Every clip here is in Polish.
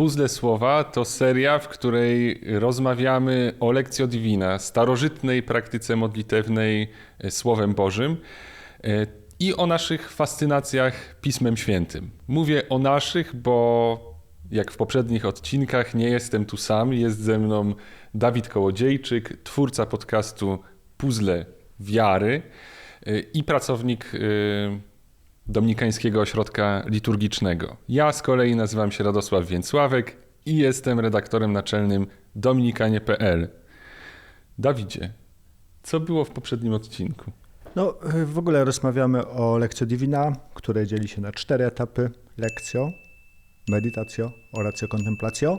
Puzzle Słowa to seria, w której rozmawiamy o Lekcjo Divina, starożytnej praktyce modlitewnej e, Słowem Bożym e, i o naszych fascynacjach Pismem Świętym. Mówię o naszych, bo jak w poprzednich odcinkach nie jestem tu sam, jest ze mną Dawid Kołodziejczyk, twórca podcastu Puzzle Wiary e, i pracownik Dominikańskiego Ośrodka Liturgicznego. Ja z kolei nazywam się Radosław Więcławek i jestem redaktorem naczelnym dominikanie.pl. Dawidzie, co było w poprzednim odcinku? No, w ogóle rozmawiamy o lekcjo divina, które dzieli się na cztery etapy. Lekcjo, meditacjo, oratio, contemplacjo.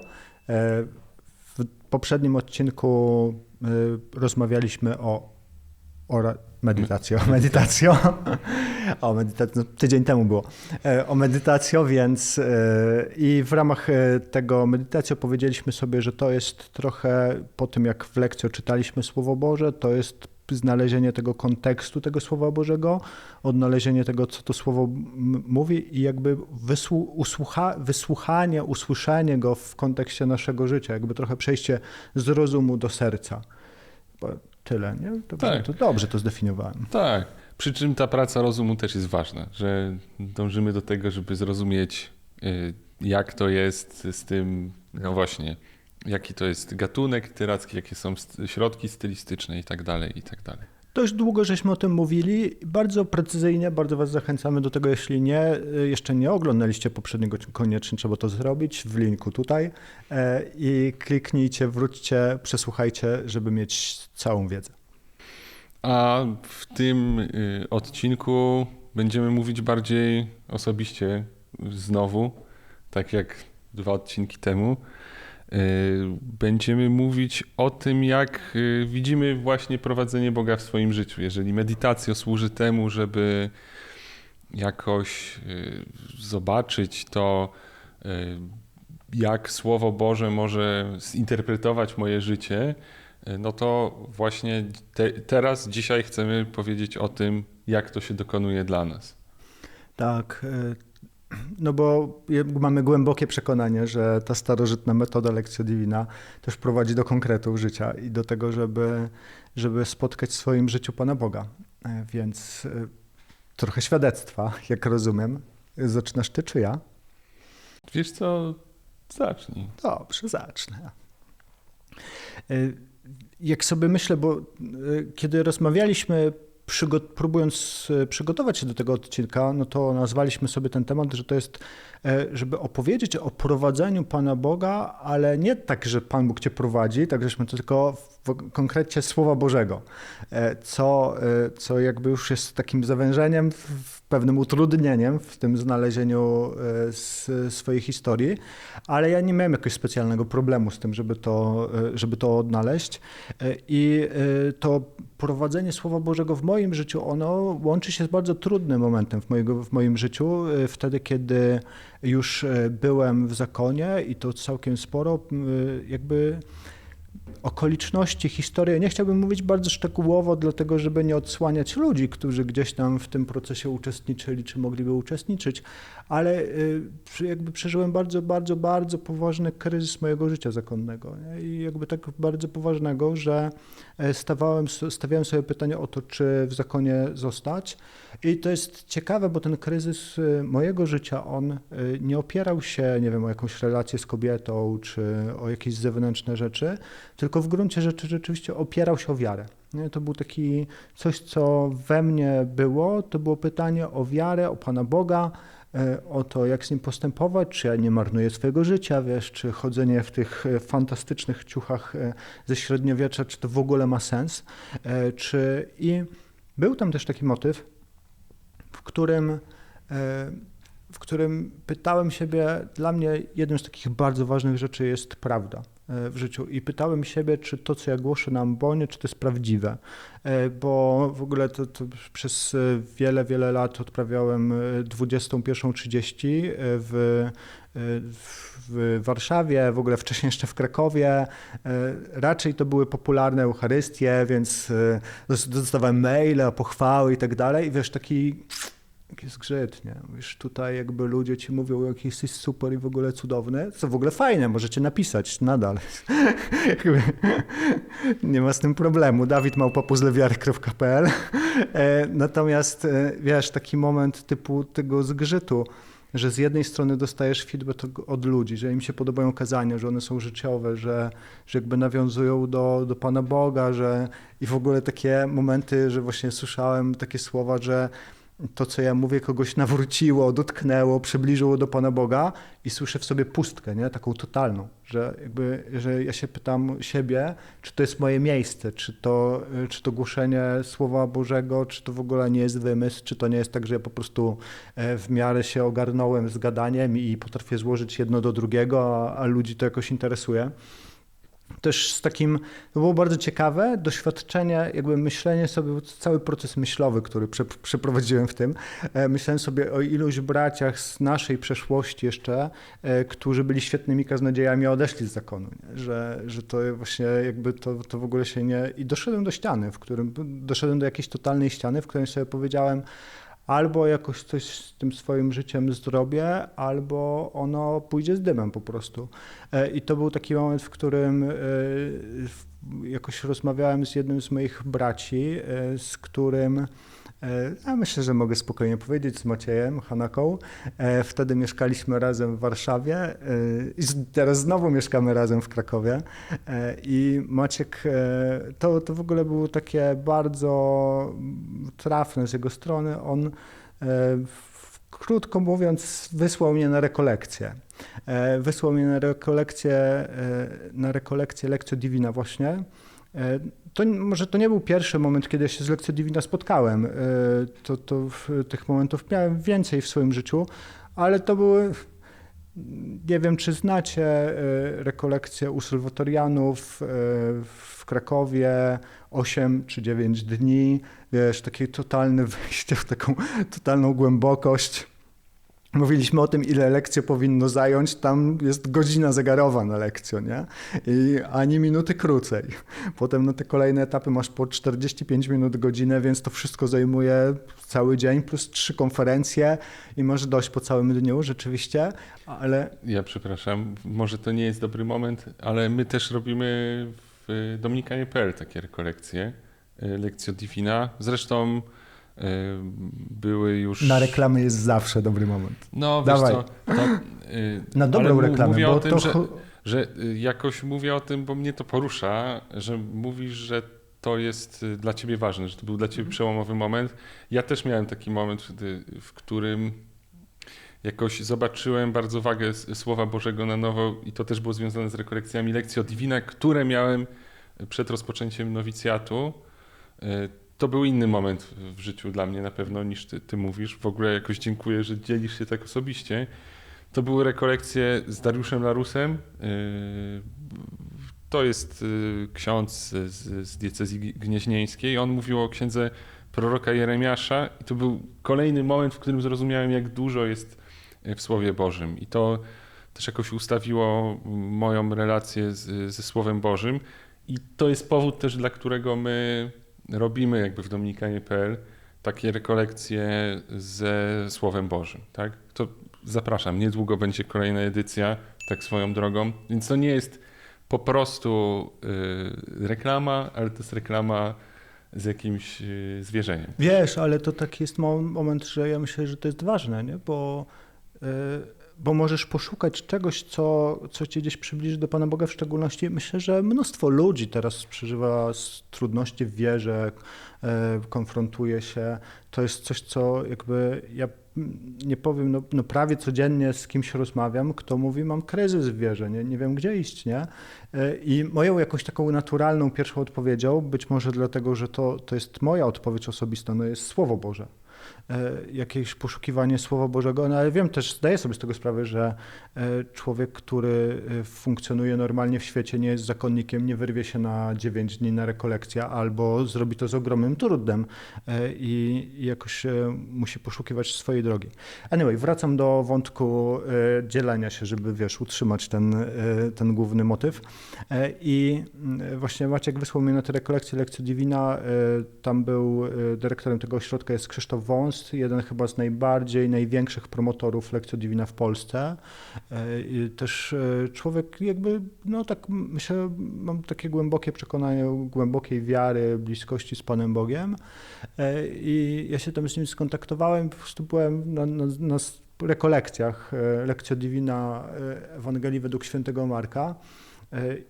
E, w poprzednim odcinku e, rozmawialiśmy o ora, medytacjo, medytacjo. O, medytacjo, no, tydzień temu było. E, o medytacjo, więc e, i w ramach e, tego medytacji powiedzieliśmy sobie, że to jest trochę po tym, jak w lekcji czytaliśmy Słowo Boże, to jest znalezienie tego kontekstu tego Słowa Bożego, odnalezienie tego, co to Słowo mówi i jakby usłucha, wysłuchanie, usłyszenie go w kontekście naszego życia, jakby trochę przejście z rozumu do serca tyle, nie? To, tak. to dobrze to zdefiniowałem. Tak. Przy czym ta praca rozumu też jest ważna, że dążymy do tego, żeby zrozumieć, y, jak to jest z tym, no właśnie, jaki to jest gatunek literacki, jakie są środki stylistyczne i tak dalej, i tak dalej. Dość długo żeśmy o tym mówili, bardzo precyzyjnie, bardzo Was zachęcamy do tego, jeśli nie, jeszcze nie oglądaliście poprzedniego, koniecznie trzeba to zrobić w linku tutaj e, i kliknijcie, wróćcie, przesłuchajcie, żeby mieć całą wiedzę. A w tym y, odcinku będziemy mówić bardziej osobiście znowu, tak jak dwa odcinki temu. Y, będziemy mówić o tym, jak y, widzimy właśnie prowadzenie Boga w swoim życiu. Jeżeli medytacja służy temu, żeby jakoś y, zobaczyć to, jak Słowo Boże może zinterpretować moje życie, no to właśnie te, teraz, dzisiaj chcemy powiedzieć o tym, jak to się dokonuje dla nas. Tak, no bo mamy głębokie przekonanie, że ta starożytna metoda Lekcja Divina też prowadzi do konkretów życia i do tego, żeby, żeby spotkać w swoim życiu Pana Boga. E, więc e, trochę świadectwa, jak rozumiem. Zaczynasz ty czy ja? Wiesz co, zacznij. Dobrze, zacznę. E, jak sobie myślę, bo kiedy rozmawialiśmy próbując e, przygotować się do tego odcinka, no to nazwaliśmy sobie ten temat, że to jest, e, żeby opowiedzieć o prowadzeniu Pana Boga, ale nie tak, że Pan Bóg cię prowadzi, tak żeśmy to tylko konkrecie Słowa Bożego, e, co, co jakby już jest takim zawężeniem, pewnym utrudnieniem w tym znalezieniu swojej historii, ale ja nie miałem jakiegoś specjalnego problemu z tym, żeby to, żeby to odnaleźć. I to prowadzenie Słowa Bożego w moim życiu, ono łączy się z bardzo trudnym momentem w, mojego, w moim życiu, e, wtedy kiedy już e, byłem w zakonie i to całkiem sporo, jakby okoliczności, historię. Nie chciałbym mówić bardzo szczegółowo, dlatego żeby nie odsłaniać ludzi, którzy gdzieś tam w tym procesie uczestniczyli, czy mogliby uczestniczyć, ale y, jakby przeżyłem bardzo, bardzo, bardzo poważny kryzys mojego życia zakonnego. I jakby tak bardzo poważnego, że e, stawałem, stawiałem sobie pytanie o to, czy w zakonie zostać. I to jest ciekawe, bo ten kryzys y, mojego życia, on y, nie opierał się, nie wiem, o jakąś relację z kobietą, czy o jakieś zewnętrzne rzeczy, tylko w gruncie rzeczy rzeczywiście opierał się o wiarę. Nie? To był taki coś, co we mnie było, to było pytanie o wiarę, o Pana Boga, e, o to, jak z nim postępować, czy ja nie marnuję swojego życia, wiesz, czy chodzenie w tych e, fantastycznych ciuchach e, ze średniowiecza, czy to w ogóle ma sens, czy i był tam też taki motyw, w którym, w którym pytałem siebie, dla mnie jedną z takich bardzo ważnych rzeczy jest prawda. E, w życiu i pytałem siebie, czy to, co ja głoszę na ambonie, czy to jest prawdziwe, e, bo w ogóle to, to przez wiele, wiele lat odprawiałem 21.30 e, w, w Warszawie, w ogóle wcześniej jeszcze w Krakowie. Raczej to były popularne Eucharystie, więc dostawałem maile, pochwały i tak dalej. I wiesz, taki jaki zgrzyt, nie? Mówisz, tutaj jakby ludzie ci mówią, jak jesteś super i w ogóle cudowny, co w ogóle fajne, możecie napisać nadal. Nie ma z tym problemu. Dawid małpapuzlewiary.pl E, Natomiast e, wiesz, taki moment typu tego zgrzytu, że z jednej strony dostajesz feedback od ludzi, że im się podobają kazania, że one są życiowe, że, że jakby nawiązują do, do Pana Boga, że i w ogóle takie momenty, że właśnie słyszałem takie słowa, że to, co ja mówię, kogoś nawróciło, dotknęło, przybliżyło do Pana Boga i słyszę w sobie pustkę, nie? taką totalną, że jakby, że ja się pytam siebie, czy to jest moje miejsce, czy to, czy to głoszenie Słowa Bożego, czy to w ogóle nie jest wymysł, czy to nie jest tak, że ja po prostu e, w miarę się ogarnąłem z gadaniem i potrafię złożyć jedno do drugiego, a, a ludzi to jakoś interesuje też z takim, to było bardzo ciekawe doświadczenie, jakby myślenie sobie, cały proces myślowy, który prze, przeprowadziłem w tym. E, myślałem sobie o iluś braciach z naszej przeszłości jeszcze, e, którzy byli świetnymi kaznodziejami, a odeszli z zakonu, nie? Że, że to właśnie jakby to, to w ogóle się nie... I doszedłem do ściany, w którym, doszedłem do jakiejś totalnej ściany, w której sobie powiedziałem, albo jakoś coś z tym swoim życiem zrobię, albo ono pójdzie z dymem po prostu. E, I to był taki moment, w którym e, jakoś rozmawiałem z jednym z moich braci, e, z którym ja myślę, że mogę spokojnie powiedzieć z Maciejem Hanaką. Wtedy mieszkaliśmy razem w Warszawie i teraz znowu mieszkamy razem w Krakowie. I Maciek, to, to w ogóle było takie bardzo trafne z jego strony. On krótko mówiąc, wysłał mnie na rekolekcję. Wysłał mnie na rekolekcję, na rekolekcję Lekcjo Divina właśnie. To może to nie był pierwszy moment, kiedy się z Lekcjo Divina spotkałem. To, to tych momentów miałem więcej w swoim życiu, ale to były nie wiem, czy znacie rekolekcję u Sylwatorianów w Krakowie, 8 czy 9 dni, wiesz, takie totalne wejście w taką totalną głębokość. Mówiliśmy o tym, ile lekcje powinno zająć. Tam jest godzina zegarowa na lekcję, nie? I ani minuty krócej. Potem na te kolejne etapy masz po 45 minut godzinę, więc to wszystko zajmuje cały dzień, plus trzy konferencje i masz dość po całym dniu rzeczywiście, ale... Ja przepraszam, może to nie jest dobry moment, ale my też robimy w Dominikanie.pl takie rekolekcje, e, lekcja Divina. Zresztą były już... Na reklamy jest zawsze dobry moment. No, wiesz Dawaj. co, to, Na dobrą reklamę, mówię bo o tym, to... że, że jakoś mówię o tym, bo mnie to porusza, że mówisz, że to jest dla ciebie ważne, że to był dla ciebie przełomowy moment. Ja też miałem taki moment, wtedy, w którym jakoś zobaczyłem bardzo wagę Słowa Bożego na nowo i to też było związane z rekolekcjami Lekcji Divina, które miałem przed rozpoczęciem nowicjatu. To był inny moment w życiu dla mnie na pewno niż ty, ty mówisz. W ogóle jakoś dziękuję, że dzielisz się tak osobiście. To były rekolekcje z Dariuszem Larusem. To jest ksiądz z, z diecezji gnieźnieńskiej. On mówił o księdze proroka Jeremiasza i to był kolejny moment, w którym zrozumiałem, jak dużo jest w Słowie Bożym. I to też jakoś ustawiło moją relację z, ze Słowem Bożym. I to jest powód też, dla którego my robimy jakby w dominikanie.pl takie rekolekcje ze Słowem Bożym. Tak? To zapraszam, niedługo będzie kolejna edycja, tak swoją drogą. Więc to nie jest po prostu y, reklama, ale to jest reklama z jakimś y, zwierzeniem. Wiesz, ale to taki jest moment, że ja myślę, że to jest ważne, nie? bo y, bo możesz poszukać czegoś, co, co cię gdzieś przybliży do Pana Boga w szczególności. Myślę, że mnóstwo ludzi teraz przeżywa trudności w wierze, konfrontuje się. To jest coś, co jakby ja nie powiem, no, no, prawie codziennie z kimś rozmawiam, kto mówi, mam kryzys w wierze, nie, nie wiem gdzie iść, nie? I moją jakąś taką naturalną pierwszą odpowiedzią, być może dlatego, że to, to jest moja odpowiedź osobista, no jest Słowo Boże jakieś poszukiwanie Słowa Bożego, no ale wiem też, zdaję sobie z tego sprawę, że człowiek, który funkcjonuje normalnie w świecie, nie jest zakonnikiem, nie wyrwie się na 9 dni na rekolekcję albo zrobi to z ogromnym trudem i jakoś musi poszukiwać swojej drogi. Anyway, wracam do wątku dzielenia się, żeby wiesz, utrzymać ten, ten główny motyw. I właśnie Maciek wysłał mnie na te rekolekcje, lekcje Divina. Tam był dyrektorem tego ośrodka jest Krzysztof Wąs jeden chyba z najbardziej, największych promotorów Lekcja Divina w Polsce. E, Też e, człowiek jakby, no tak myślę, mam takie głębokie przekonanie, głębokiej wiary, bliskości z Panem Bogiem. E, I ja się tam z nim skontaktowałem, po prostu byłem na, na, na rekolekcjach Lekcja Divina Ewangelii według świętego Marka.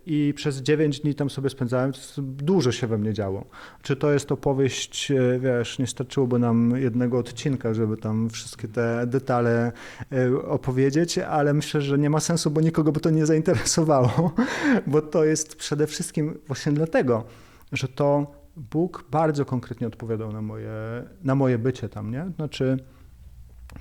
I przez 9 dni tam sobie spędzałem, dużo się we mnie działo. Czy to jest opowieść, e, wiesz, nie starczyłoby nam jednego odcinka, żeby tam wszystkie te detale e, opowiedzieć, ale myślę, że nie ma sensu, bo nikogo by to nie zainteresowało, bo to jest przede wszystkim właśnie dlatego, że to Bóg bardzo konkretnie odpowiadał na moje, na moje bycie tam, nie? Znaczy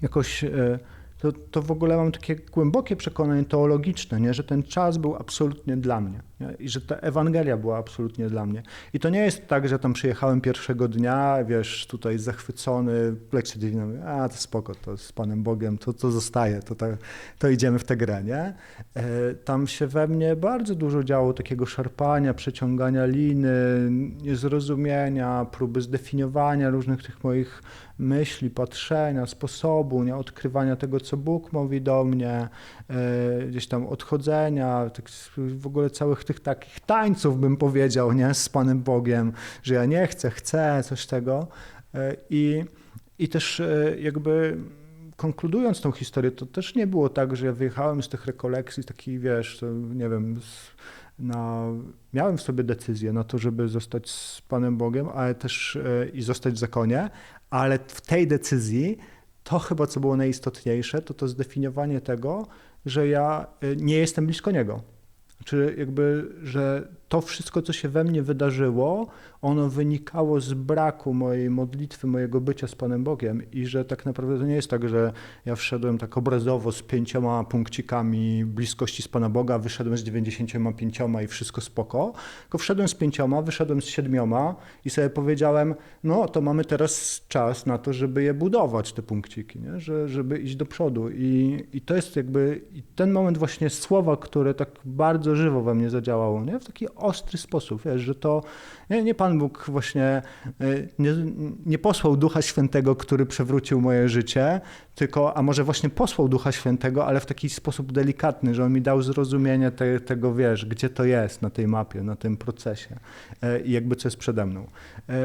jakoś e, to, to w ogóle mam takie głębokie przekonanie teologiczne, nie? że ten czas był absolutnie dla mnie nie? I że ta Ewangelia była absolutnie dla mnie. I to nie jest tak, że tam przyjechałem pierwszego dnia, wiesz, tutaj zachwycony, lekcję dziwną, mówię, a to spoko, to z Panem Bogiem, to, to zostaje, to, to, to idziemy w tę grę, nie? E, Tam się we mnie bardzo dużo działo takiego szarpania, przeciągania liny, niezrozumienia, próby zdefiniowania różnych tych moich myśli, patrzenia, sposobu, nie? odkrywania tego, co Bóg mówi do mnie, e, gdzieś tam odchodzenia, tak, w ogóle całych tych takich tańców bym powiedział, nie? z Panem Bogiem, że ja nie chcę, chcę, coś tego. E, I, i też e, jakby konkludując tą historię, to też nie było tak, że ja wyjechałem z tych rekolekcji, taki wiesz, nie wiem, na, miałem w sobie decyzję na to, żeby zostać z Panem Bogiem, ale też e, i zostać w zakonie, ale w tej decyzji to chyba, co było najistotniejsze, to to zdefiniowanie tego, że ja nie jestem blisko Niego. Czy jakby, że to wszystko, co się we mnie wydarzyło, ono wynikało z braku mojej modlitwy, mojego bycia z Panem Bogiem i że tak naprawdę to nie jest tak, że ja wszedłem tak obrazowo z pięcioma punkcikami bliskości z Pana Boga, wyszedłem z 95 i wszystko spoko, tylko wszedłem z pięcioma, wyszedłem z siedmioma i sobie powiedziałem, no to mamy teraz czas na to, żeby je budować, te punkciki, nie? Że, żeby iść do przodu i, i to jest jakby ten moment właśnie słowa, które tak bardzo żywo we mnie zadziałało, nie? w taki ostry sposób, wiesz, że to nie, nie Pan Bóg właśnie y, nie, nie posłał Ducha Świętego, który przewrócił moje życie, tylko, a może właśnie posłał Ducha Świętego, ale w taki sposób delikatny, że On mi dał zrozumienie te, tego, wiesz, gdzie to jest na tej mapie, na tym procesie y, i jakby co jest przede mną.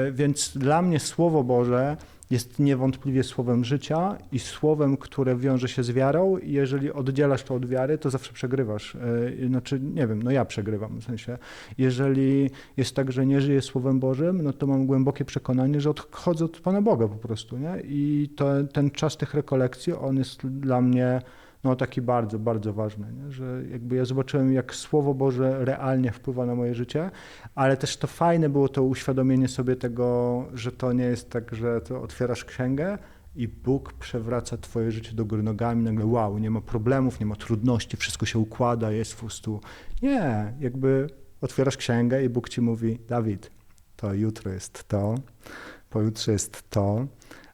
Y, Więc dla mnie Słowo Boże jest niewątpliwie słowem życia i słowem, które wiąże się z wiarą i jeżeli oddzielasz to od wiary, to zawsze przegrywasz. Yy, Znaczy, nie wiem, no ja przegrywam w sensie. Jeżeli jest tak, że nie żyję słowem Bożym, no to mam głębokie przekonanie, że odchodzę od Pana Boga po prostu, nie? I to, ten czas tych rekolekcji, on jest dla mnie no taki bardzo, bardzo ważny, nie? że jakby ja zobaczyłem, jak Słowo Boże realnie wpływa na moje życie, ale też to fajne było to uświadomienie sobie tego, że to nie jest tak, że to otwierasz księgę i Bóg przewraca twoje życie do góry nogami, nagle wow, nie ma problemów, nie ma trudności, wszystko się układa, jest po prostu... Nie, jakby otwierasz księgę i Bóg ci mówi, Dawid, to jutro jest to, pojutrze jest to,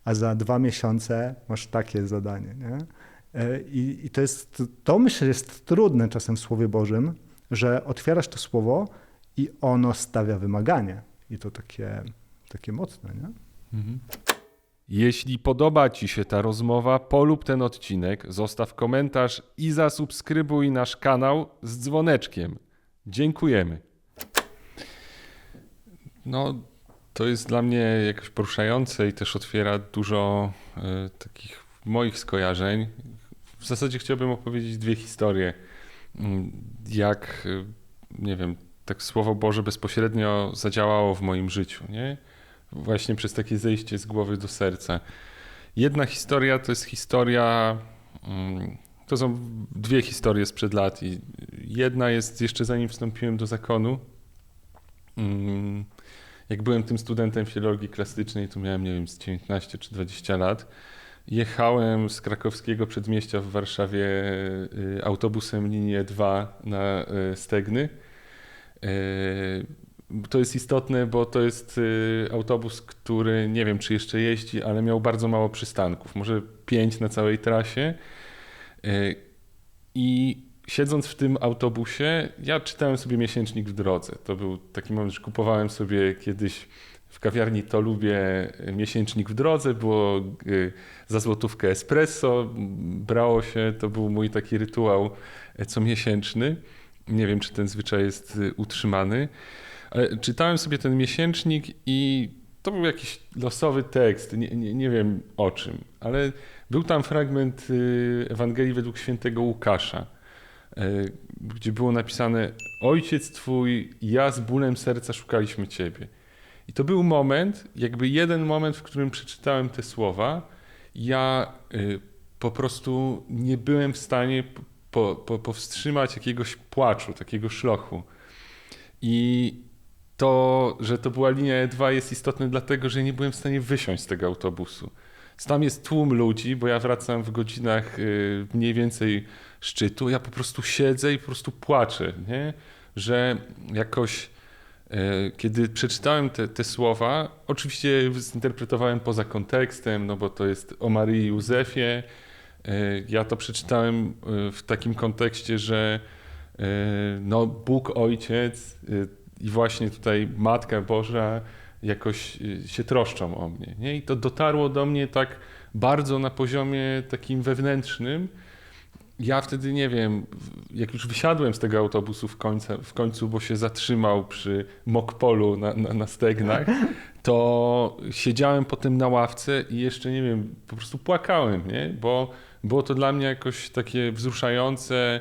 a za dwa miesiące masz takie zadanie, nie? E, I, I to jest, to myślę, jest trudne czasem w Słowie Bożym, że otwierasz to słowo i ono stawia wymaganie. I to takie, takie mocne, nie? Jeśli podoba Ci się ta rozmowa, polub ten odcinek, zostaw komentarz i zasubskrybuj nasz kanał z dzwoneczkiem. Dziękujemy. No, to jest dla mnie jakoś poruszające i też otwiera dużo e, takich moich skojarzeń. W zasadzie chciałbym opowiedzieć dwie historie. Mm, Jak, e, nie wiem, tak Słowo Boże bezpośrednio zadziałało w moim życiu, nie? Właśnie przez takie zejście z głowy do serca. Jedna historia to jest historia. mm, To są dwie historie sprzed lat. I jedna jest jeszcze zanim wstąpiłem do zakonu. Mm, Jak byłem tym studentem filologii klasycznej, to miałem, nie wiem, z 19 czy 20 lat. Jechałem z krakowskiego przedmieścia w Warszawie y, autobusem linię 2 na y, Stegny. Y, To jest istotne, bo to jest autobus, który nie wiem, czy jeszcze jeździ, ale miał bardzo mało przystanków, może pięć na całej trasie. I siedząc w tym autobusie, ja czytałem sobie miesięcznik w drodze. To był taki moment, że kupowałem sobie kiedyś w kawiarni to lubię miesięcznik w drodze, było y, za złotówkę espresso, brało się, to był mój taki rytuał e, comiesięczny. Nie wiem, czy ten zwyczaj jest utrzymany, ale czytałem sobie ten miesięcznik i to był jakiś losowy tekst, nie, nie, nie wiem o czym, ale był tam fragment Ewangelii według świętego Łukasza, gdzie było napisane: Ojciec twój, ja z bólem serca szukaliśmy ciebie. I to był moment, jakby jeden moment, w którym przeczytałem te słowa. Ja y, po prostu nie byłem w stanie po, po, powstrzymać jakiegoś płaczu, takiego szlochu. I to, że to była linia E2 jest istotne dlatego, że nie byłem w stanie wysiąść z tego autobusu. Tam jest tłum ludzi, bo ja wracam w godzinach y, mniej więcej szczytu. Ja po prostu siedzę i po prostu płaczę, nie? że jakoś kiedy przeczytałem te, te słowa, oczywiście zinterpretowałem poza kontekstem, no bo to jest o Maryi i Józefie. Y, ja to przeczytałem w takim kontekście, że no, Bóg Ojciec i właśnie tutaj Matka Boża jakoś się troszczą o mnie. Nie? I to dotarło do mnie tak bardzo na poziomie takim wewnętrznym. Ja wtedy nie wiem, jak już wysiadłem z tego autobusu w, końcu, w końcu, bo się zatrzymał przy Mokpolu na, na, na stegnach, to siedziałem potem na ławce i jeszcze nie wiem, po prostu płakałem, nie? bo było to dla mnie jakoś takie wzruszające,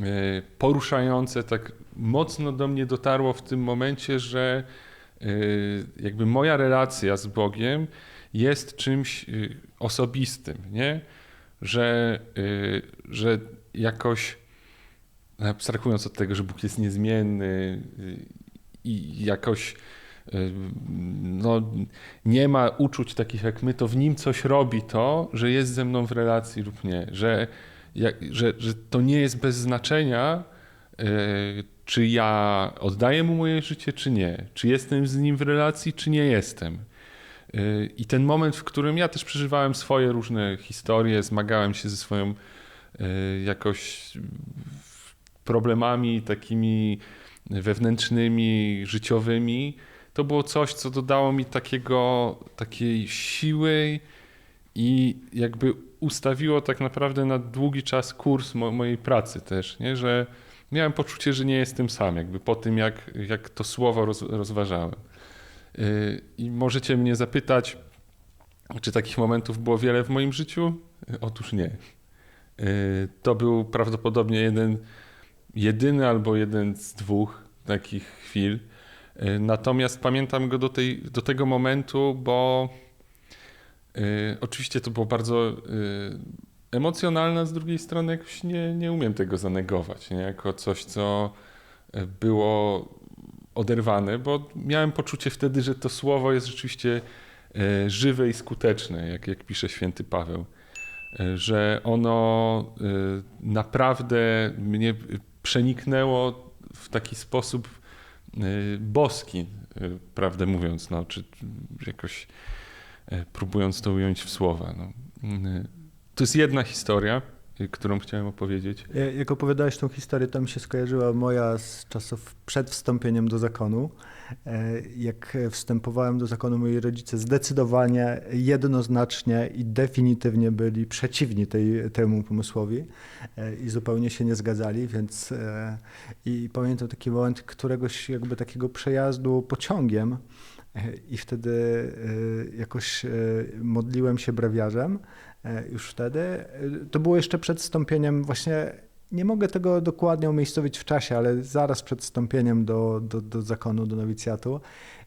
y, poruszające, tak mocno do mnie dotarło w tym momencie, że y, jakby moja relacja z Bogiem jest czymś y, osobistym, nie? Że, y, że jakoś abstrahując od tego, że Bóg jest niezmienny i jakoś no, nie ma uczuć takich jak my, to w nim coś robi to, że jest ze mną w relacji lub nie, że, że, że to nie jest bez znaczenia, czy ja oddaję mu moje życie, czy nie, czy jestem z nim w relacji, czy nie jestem. I ten moment, w którym ja też przeżywałem swoje różne historie, zmagałem się ze swoją y, jakoś problemami takimi wewnętrznymi, życiowymi, to było coś, co dodało mi takiego, takiej siły i jakby ustawiło tak naprawdę na długi czas kurs mo mojej pracy też, nie? że miałem poczucie, że nie jestem sam, jakby po tym, jak, jak to słowo roz, rozważałem. Y, I możecie mnie zapytać, czy takich momentów było wiele w moim życiu? Otóż nie. Y, to był prawdopodobnie jeden, jedyny albo jeden z dwóch takich chwil. Y, natomiast pamiętam go do, tej, do tego momentu, bo oczywiście to było bardzo emocjonalna, z drugiej strony jakoś nie, nie umiem tego zanegować, nie? jako coś, co było oderwane, bo miałem poczucie wtedy, że to słowo jest rzeczywiście e, żywe i skuteczne, jak, jak pisze święty Paweł, e, że ono naprawdę mnie przeniknęło w taki sposób boski, prawdę mówiąc, no, czy jakoś próbując to ująć w słowa. No. To jest jedna historia, którą chciałem opowiedzieć. Jak opowiadałeś tą historię, to mi się skojarzyła moja z czasów przed wstąpieniem do zakonu. E, jak wstępowałem do zakonu, moi rodzice zdecydowanie, jednoznacznie i definitywnie byli przeciwni tej, temu pomysłowi e, i zupełnie się nie zgadzali, więc e, i pamiętam taki moment któregoś jakby takiego przejazdu pociągiem i wtedy jakoś modliłem się brewiarzem już wtedy. E, to było jeszcze przed wstąpieniem właśnie nie mogę tego dokładnie umiejscowić w czasie, ale zaraz przed wstąpieniem do, do, do zakonu, do nowicjatu,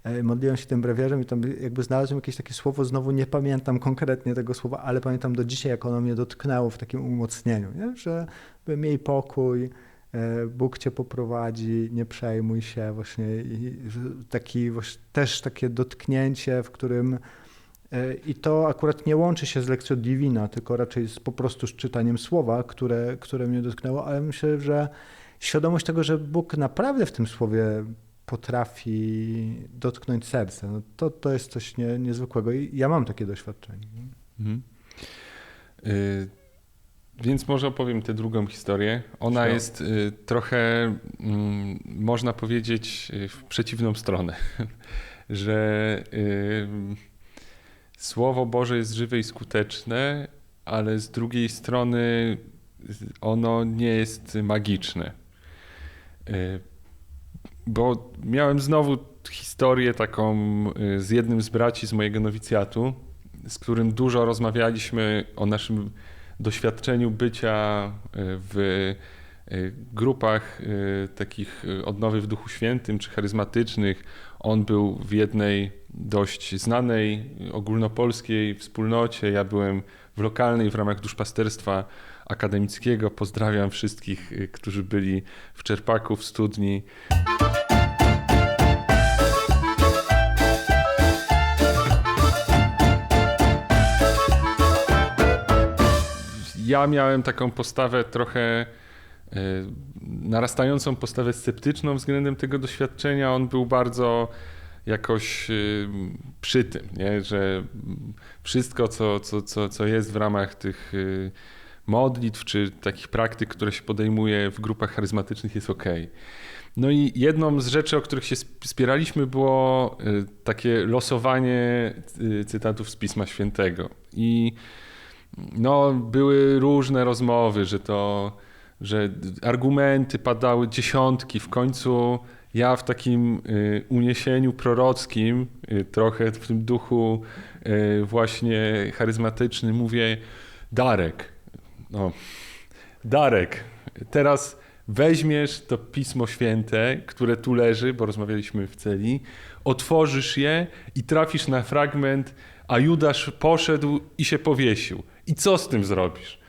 e, modliłem się tym brewiarzem i tam jakby znalazłem jakieś takie słowo, znowu nie pamiętam konkretnie tego słowa, ale pamiętam do dzisiaj, jak ono mnie dotknęło w takim umocnieniu, nie? że miej pokój, Bóg cię poprowadzi, nie przejmuj się właśnie taki właśnie, też takie dotknięcie, w którym i to akurat nie łączy się z lekcją Divina, tylko raczej z, po prostu z czytaniem słowa, które, które mnie dotknęło, ale myślę, że świadomość tego, że Bóg naprawdę w tym słowie potrafi dotknąć serce, no to, to jest coś nie, niezwykłego i ja mam takie doświadczenie. Mhm. Y więc może opowiem tę drugą historię. Ona jest y, trochę, y, można powiedzieć, w przeciwną stronę. że y, Słowo Boże jest żywe i skuteczne, ale z drugiej strony ono nie jest magiczne. Y, bo miałem znowu historię taką y, z jednym z braci z mojego nowicjatu, z którym dużo rozmawialiśmy o naszym doświadczeniu bycia y, w grupach takich odnowy w Duchu Świętym czy charyzmatycznych. On był w jednej dość znanej ogólnopolskiej wspólnocie, ja byłem w lokalnej w ramach duszpasterstwa akademickiego. Pozdrawiam wszystkich, y, którzy byli w Czerpaku, w studni. Ja miałem taką postawę trochę y, narastającą postawę sceptyczną względem tego doświadczenia. On był bardzo jakoś y, przy tym, nie? że wszystko, co, co, co, co jest w ramach tych modlitw czy takich praktyk, które się podejmuje w grupach charyzmatycznych jest ok. No i jedną z rzeczy, o których się spieraliśmy, było y, takie losowanie y, cytatów z Pisma Świętego. I no, były różne rozmowy, że to, że argumenty padały dziesiątki. W końcu ja w takim y, uniesieniu prorockim, trochę w tym duchu właśnie charyzmatycznym mówię, Darek, no, Darek, teraz weźmiesz to Pismo Święte, które tu leży, bo rozmawialiśmy w celi, otworzysz je i trafisz na fragment, a Judasz poszedł i się powiesił. I co z tym zrobisz?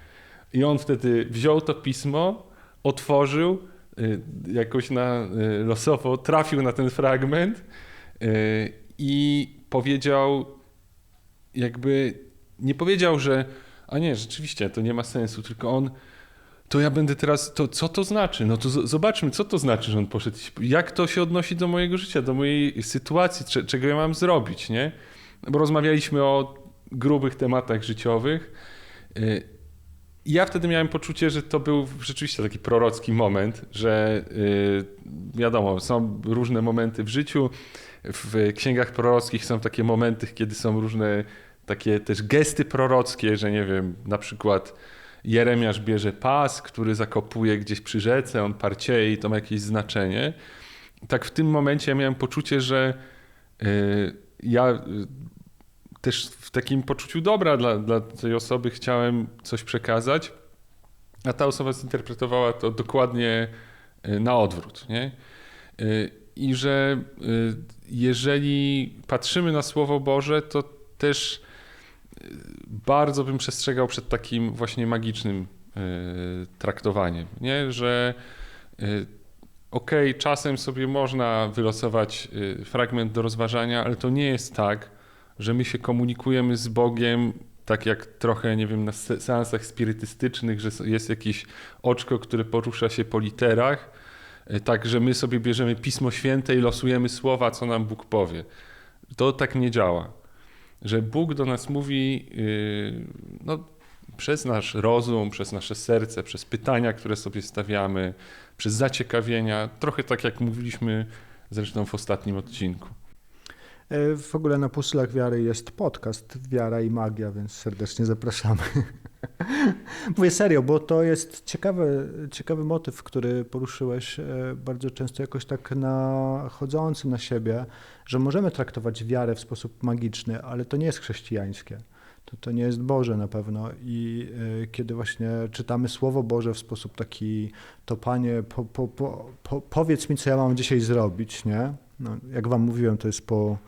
I on wtedy wziął to pismo, otworzył, y, jakoś na y, losowo trafił na ten fragment y, i powiedział, jakby nie powiedział, że a nie, rzeczywiście, to nie ma sensu, tylko on, to ja będę teraz, to co to znaczy? No to zobaczmy, co to znaczy, że on poszedł, jak to się odnosi do mojego życia, do mojej sytuacji, czego ja mam zrobić, nie? Bo rozmawialiśmy o grubych tematach życiowych. Ja wtedy miałem poczucie, że to był rzeczywiście taki prorocki moment, że y, wiadomo, są różne momenty w życiu. W księgach prorockich są takie momenty, kiedy są różne takie też gesty prorockie, że nie wiem, na przykład Jeremiasz bierze pas, który zakopuje gdzieś przy rzece, on parcieje i to ma jakieś znaczenie. Tak w tym momencie ja miałem poczucie, że yy, ja yy, też w takim poczuciu dobra dla, dla tej osoby chciałem coś przekazać, a ta osoba zinterpretowała to dokładnie yy, na odwrót. Nie? Y, I że y, jeżeli patrzymy na Słowo Boże, to też bardzo bym przestrzegał przed takim właśnie magicznym traktowaniem, nie? że okej, okay, czasem sobie można wylosować fragment do rozważania, ale to nie jest tak, że my się komunikujemy z Bogiem tak jak trochę, nie wiem, na seansach spirytystycznych, że jest jakieś oczko, które porusza się po literach, tak, że my sobie bierzemy Pismo Święte i losujemy słowa, co nam Bóg powie. To tak nie działa że Bóg do nas mówi yy, no, przez nasz rozum, przez nasze serce, przez pytania, które sobie stawiamy, przez zaciekawienia, trochę tak jak mówiliśmy zresztą w ostatnim odcinku. E, w ogóle na Puzzlach Wiary jest podcast Wiara i Magia, więc serdecznie zapraszamy. Mówię serio, bo to jest ciekawy, ciekawy motyw, który poruszyłeś e, bardzo często jakoś tak nachodzący na siebie, że możemy traktować wiarę w sposób magiczny, ale to nie jest chrześcijańskie. To, to nie jest Boże na pewno. I y, kiedy właśnie czytamy Słowo Boże w sposób taki, to Panie, po, po, po, powiedz mi, co ja mam dzisiaj zrobić, nie? No, jak wam mówiłem, to jest po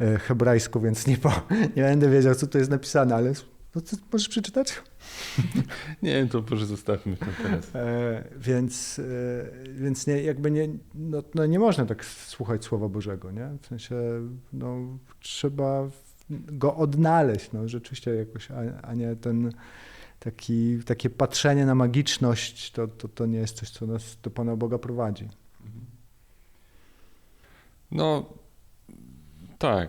y, hebrajsku, więc nie, po, nie będę wiedział, co to jest napisane, ale no, możesz przeczytać? nie, to proszę zostawmy to teraz. E, więc, e, więc nie, jakby nie, no, no, nie można tak słuchać Słowa Bożego, nie? W sensie, no, trzeba go odnaleźć, no, rzeczywiście jakoś, a, a nie ten taki, takie patrzenie na magiczność, to, to, to nie jest coś, co nas do Pana Boga prowadzi. No, tak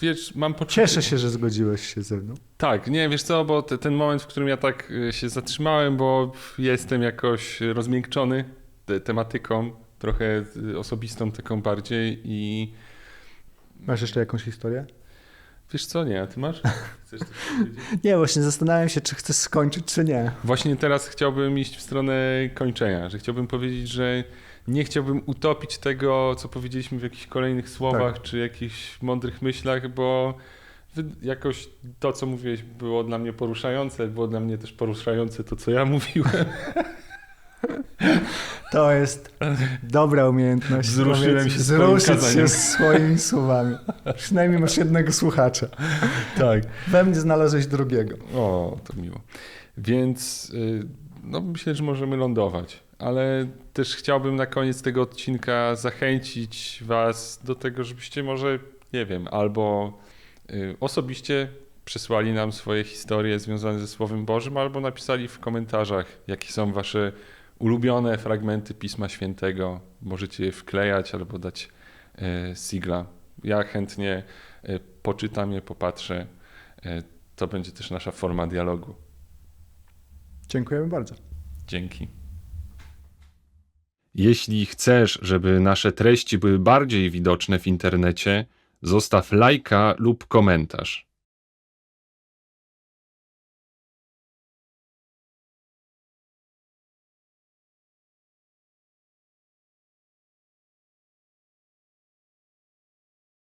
wiesz, mam poczucie... Cieszę się, że zgodziłeś się ze mną. Tak, nie, wiesz co, bo te, ten moment, w którym ja tak y, się zatrzymałem, bo jestem jakoś rozmiękczony te, tematyką, trochę y, osobistą taką bardziej i Masz jeszcze jakąś historię? Wiesz co, nie, a ty masz? Chcesz coś powiedzieć? Nie, właśnie zastanawiam się, czy chcesz skończyć, czy nie. Właśnie teraz chciałbym iść w stronę kończenia, że chciałbym powiedzieć, że nie chciałbym utopić tego, co powiedzieliśmy w jakichś kolejnych słowach czy jakichś mądrych myślach, bo jakoś to, co mówiłeś, było dla mnie poruszające, było dla mnie też poruszające to, co ja mówiłem. To jest dobra umiejętność. Wzruszyłem Powiedz, się swoim Wzruszyć się swoimi słowami. Przynajmniej masz jednego słuchacza. Tak. We mnie znalazłeś drugiego. O, to miło. Więc y, no, myślę, że możemy lądować. Ale też chciałbym na koniec tego odcinka zachęcić Was do tego, żebyście może, nie wiem, albo y, osobiście przysłali nam swoje historie związane ze Słowem Bożym, albo napisali w komentarzach, jakie są Wasze ulubione fragmenty Pisma Świętego. Możecie je wklejać albo dać y, sigla. Ja chętnie y, poczytam je, popatrzę. To będzie też nasza forma dialogu. Dziękujemy bardzo. Dzięki. Jeśli chcesz, żeby nasze treści były bardziej widoczne w internecie, zostaw lajka lub komentarz.